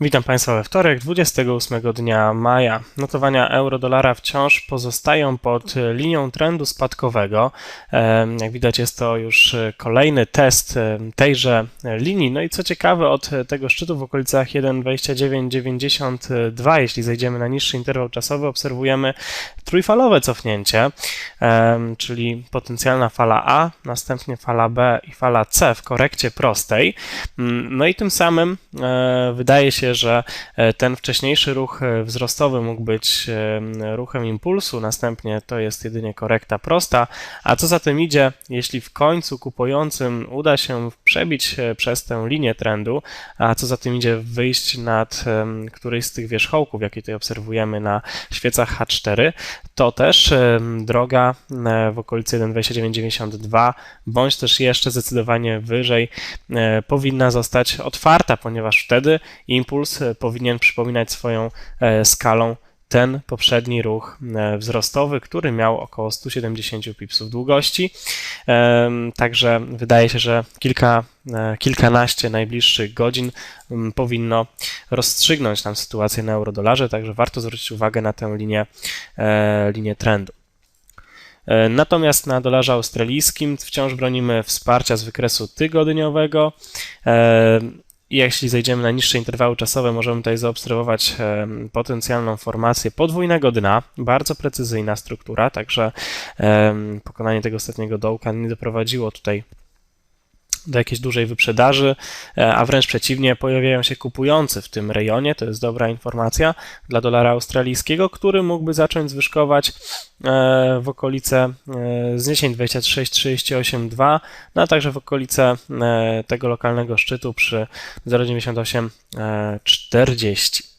Witam Państwa we wtorek, 28 dnia maja. Notowania euro-dolara wciąż pozostają pod linią trendu spadkowego. Jak widać, jest to już kolejny test tejże linii. No i co ciekawe, od tego szczytu w okolicach 1,2992, jeśli zejdziemy na niższy interwał czasowy, obserwujemy trójfalowe cofnięcie, czyli potencjalna fala A, następnie fala B i fala C w korekcie prostej. Mm, No i tym samym e, wydaje się, że e, ten wcześniejszy ruch e, wzrostowy mógł być e, ruchem impulsu, następnie to jest jedynie korekta prosta, a co za tym idzie, jeśli w końcu kupującym uda się przebić przez tę linię trendu, a co za tym idzie wyjść nad któryś z tych wierzchołków, jakie tutaj obserwujemy na świecach H4, to też droga w okolicy 1,2992 bądź też jeszcze zdecydowanie wyżej powinna zostać otwarta, ponieważ wtedy impuls e, powinien przypominać swoją e, skalą ten poprzedni ruch e, wzrostowy, który miał około 170 pipsów długości. Także wydaje się, że kilka, kilkanaście najbliższych godzin powinno rozstrzygnąć nam sytuację na eurodolarze, także warto zwrócić uwagę na tę linię, linię trendu. Natomiast na dolarze australijskim wciąż bronimy wsparcia z wykresu tygodniowego. I jeśli zejdziemy na niższe interwały czasowe, możemy tutaj zaobserwować potencjalną formację podwójnego dna. Bardzo precyzyjna struktura, także pokonanie tego ostatniego dołka nie doprowadziło tutaj do jakiejś dużej wyprzedaży, e, a wręcz przeciwnie, pojawiają się kupujący w tym rejonie. To jest dobra informacja dla dolara australijskiego, który mógłby zacząć zwyżkować e, w okolice e, zniesień 26,38,2, no a także w okolice tego lokalnego szczytu przy 0,9840.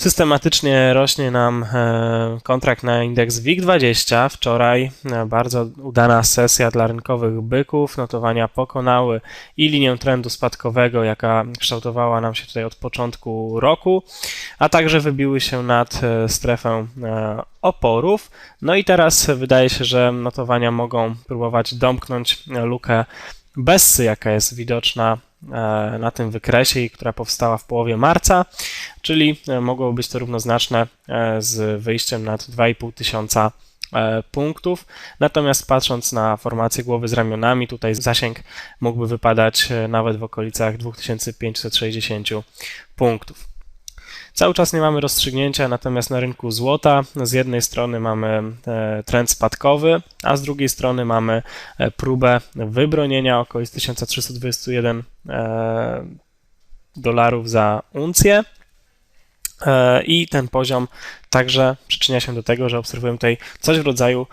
Systematycznie rośnie nam e, kontrakt na indeks WIG20. Wczoraj e, bardzo udana sesja dla rynkowych byków. Notowania pokonały i linię trendu spadkowego, jaka kształtowała nam się tutaj od początku roku, a także wybiły się nad e, strefę oporów. No i teraz wydaje się, że notowania mogą próbować domknąć lukę Bessy, jaka jest widoczna na tym wykresie i która powstała w połowie marca, czyli e, mogło być to równoznaczne e, z wyjściem nad 2,5 tysiąca e, punktów. Natomiast patrząc na formację głowy z ramionami, tutaj zasięg mógłby wypadać e, nawet w okolicach 2560 punktów. Cały czas nie mamy rozstrzygnięcia, natomiast na rynku złota z jednej strony mamy e, trend spadkowy, a z drugiej strony mamy e, próbę wybronienia okolic 1321 e, dolarów za uncję. I ten poziom także przyczynia się do tego, że obserwujemy tutaj coś w rodzaju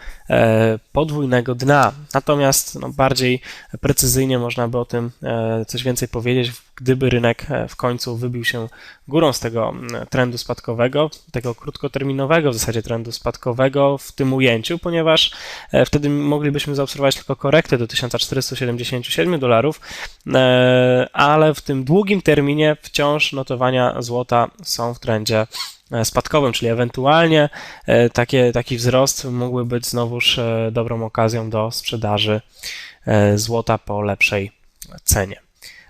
podwójnego dna. Natomiast no, bardziej precyzyjnie można by o tym coś więcej powiedzieć, gdyby rynek e, w końcu wybił się górą z tego trendu spadkowego, tego krótkoterminowego w zasadzie trendu spadkowego w tym ujęciu, ponieważ e, wtedy moglibyśmy zaobserwować tylko korektę do 1477 dolarów, e, ale w tym długim terminie wciąż notowania złota są w trendzie spadkowym, czyli ewentualnie takie, taki wzrost mógłby być znowuż dobrą okazją do sprzedaży złota po lepszej cenie.